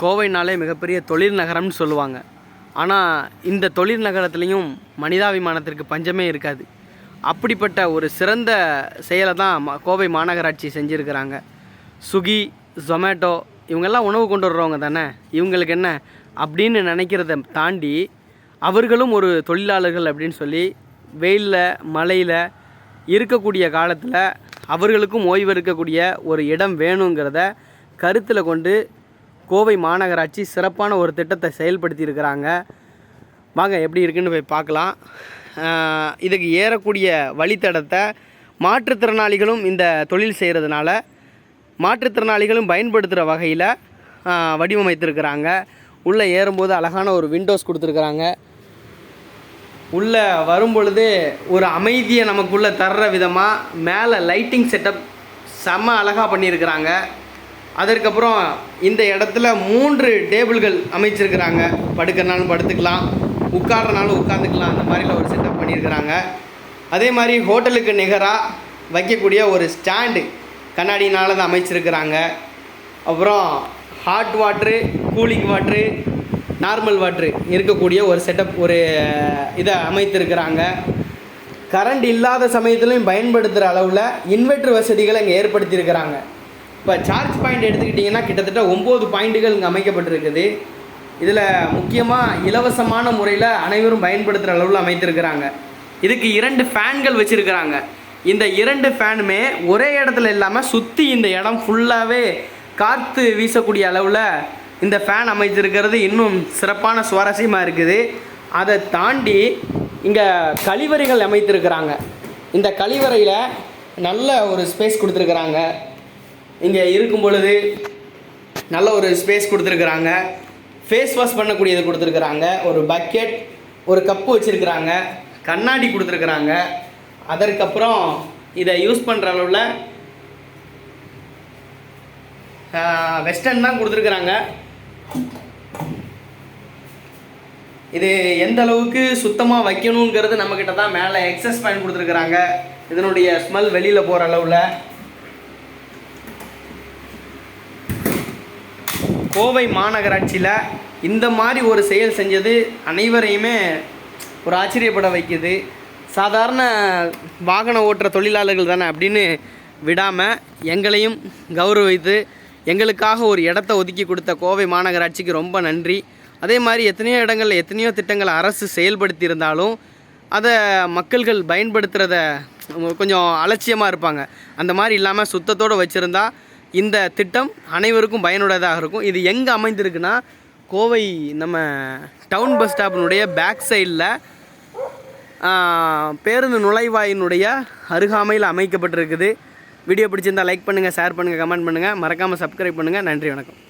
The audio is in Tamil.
கோவைனாலே மிகப்பெரிய தொழில் நகரம்னு சொல்லுவாங்க. ஆனால் இந்த தொழில் நகரத்துலேயும் மனிதாபிமானத்திற்கு பஞ்சமே இருக்காது. அப்படிப்பட்ட ஒரு சிறந்த செயலை தான் கோவை மாநகராட்சி செஞ்சுருக்கிறாங்க. சுகி ஜொமேட்டோ இவங்கெல்லாம் உணவு கொண்டு வர்றவங்க தானே? இவங்களுக்கு என்ன? அப்படின்னு நினைக்கிறத தாண்டி அவர்களும் ஒரு தொழிலாளர்கள் அப்படின்னு சொல்லி வெயிலில் மழையில் இருக்கக்கூடிய காலத்தில் அவர்களுக்கும் ஓய்வு இருக்கக்கூடிய ஒரு இடம் வேணுங்கிறத கருத்தில் கொண்டு கோவை மாநகராட்சி சிறப்பான ஒரு திட்டத்தை செயல்படுத்தி இருக்கிறாங்க வாங்க எப்படி இருக்குன்னு போய் பார்க்கலாம். இதுக்கு ஏறக்கூடிய வழித்தடத்தை மாற்றுத்திறனாளிகளும் இந்த தொழில் செய்கிறதுனால மாற்றுத்திறனாளிகளும் பயன்படுத்துகிற வகையில் வடிவமைத்திருக்கிறாங்க. உள்ளே ஏறும்போது அழகான ஒரு விண்டோஸ் கொடுத்துருக்குறாங்க. உள்ளே வரும்பொழுது ஒரு அமைதியை நமக்குள்ளே தர்ற விதமாக மேலே லைட்டிங் செட்டப் செம்ம அழகாக பண்ணியிருக்கிறாங்க. அதற்கப்புறம் இந்த இடத்துல மூன்று டேபிள்கள் அமைச்சிருக்கிறாங்க. படுக்கிறனாலும் படுத்துக்கலாம் உட்காடுறனாலும் உட்காந்துக்கலாம் அந்த மாதிரில ஒரு செட்டப் பண்ணியிருக்கிறாங்க. அதே மாதிரி ஹோட்டலுக்கு நிகராக வைக்கக்கூடிய ஒரு ஸ்டாண்டு கண்ணாடினால் தான் அமைச்சிருக்கிறாங்க. அப்புறம் hot water cooling water normal water இருக்கக்கூடிய ஒரு செட்டப் ஒரு இதை அமைத்திருக்கிறாங்க. கரண்ட் இல்லாத சமயத்துலையும் பயன்படுத்துகிற அளவில் இன்வெர்டர் வசதிகளை இங்கே ஏற்படுத்தியிருக்கிறாங்க. இப்போ சார்ஜ் பாயிண்ட் எடுத்துக்கிட்டிங்கன்னா கிட்டத்தட்ட ஒம்பது பாயிண்ட்டுகள் இங்கே அமைக்கப்பட்டிருக்குது. இதில் முக்கியமாக இலவசமான முறையில் அனைவரும் பயன்படுத்துகிற அளவில் அமைத்திருக்கிறாங்க. இதுக்கு இரண்டு ஃபேன்கள் வச்சுருக்கிறாங்க. இந்த இரண்டு ஃபேனுமே ஒரே இடத்துல இல்லாமல் சுற்றி இந்த இடம் ஃபுல்லாகவே காற்று வீசக்கூடிய அளவில் இந்த ஃபேன் அமைச்சிருக்கிறது இன்னும் சிறப்பான சுவாரஸ்யமாக இருக்குது. அதை தாண்டி இங்கே கழிவறைகள் அமைத்திருக்கிறாங்க. இந்த கழிவறையில் நல்ல ஒரு ஸ்பேஸ் கொடுத்துருக்குறாங்க. இங்கே இருக்கும் பொழுது நல்ல ஒரு ஸ்பேஸ் கொடுத்துருக்குறாங்க. ஃபேஸ் வாஷ் பண்ணக்கூடியது கொடுத்துருக்குறாங்க. ஒரு பக்கெட் ஒரு கப்பு வச்சுருக்குறாங்க. கண்ணாடி கொடுத்துருக்குறாங்க. அதற்கப்புறம் இதை யூஸ் பண்ணுற அளவில் வெஸ்டர்ன் தான் கொடுத்துருக்குறாங்க. இது எந்த அளவுக்கு சுத்தமாக வைக்கணுங்கிறது நம்மக்கிட்ட தான் மேலே எக்ஸஸ் பாயிண்ட் கொடுத்துருக்குறாங்க. இதனுடைய ஸ்மெல் வெளியில் போகிற அளவில். கோவை மாநகராட்சியில் இந்த மாதிரி ஒரு செயல் செஞ்சது அனைவரையுமே ஒரு ஆச்சரியப்பட வைக்குது. சாதாரண வாகன ஓட்டுற தொழிலாளர்கள் தானே அப்படின்னு விடாமல் எங்களையும் கௌரவித்து எங்களுக்காக ஒரு இடத்த ஒதுக்கி கொடுத்த கோவை மாநகராட்சிக்கு ரொம்ப நன்றி. அதே மாதிரி எத்தனையோ இடங்களில் எத்தனையோ திட்டங்களை அரசு செயல்படுத்தி இருந்தாலும் அதை மக்கள்கள் பயன்படுத்துகிறத கொஞ்சம் அலட்சியமாக இருப்பாங்க. அந்த மாதிரி இல்லாமல் சுத்தத்தோடு வச்சுருந்தா இந்த திட்டம் அனைவருக்கும் பயனுள்ளதாக இருக்கும். இது எங்கே அமைந்திருக்குன்னா கோவை நம்ம டவுன் பஸ் ஸ்டாப்பினுடைய பேக் சைடில் பேருந்து நுழைவாயினுடைய அருகாமையில் அமைக்கப்பட்டிருக்குது. வீடியோ பிடிச்சிருந்தா லைக் பண்ணுங்கள் ஷேர் பண்ணுங்கள் கமெண்ட் பண்ணுங்கள் மறக்காமல் சப்ஸ்கிரைப் பண்ணுங்கள் நன்றி வணக்கம்.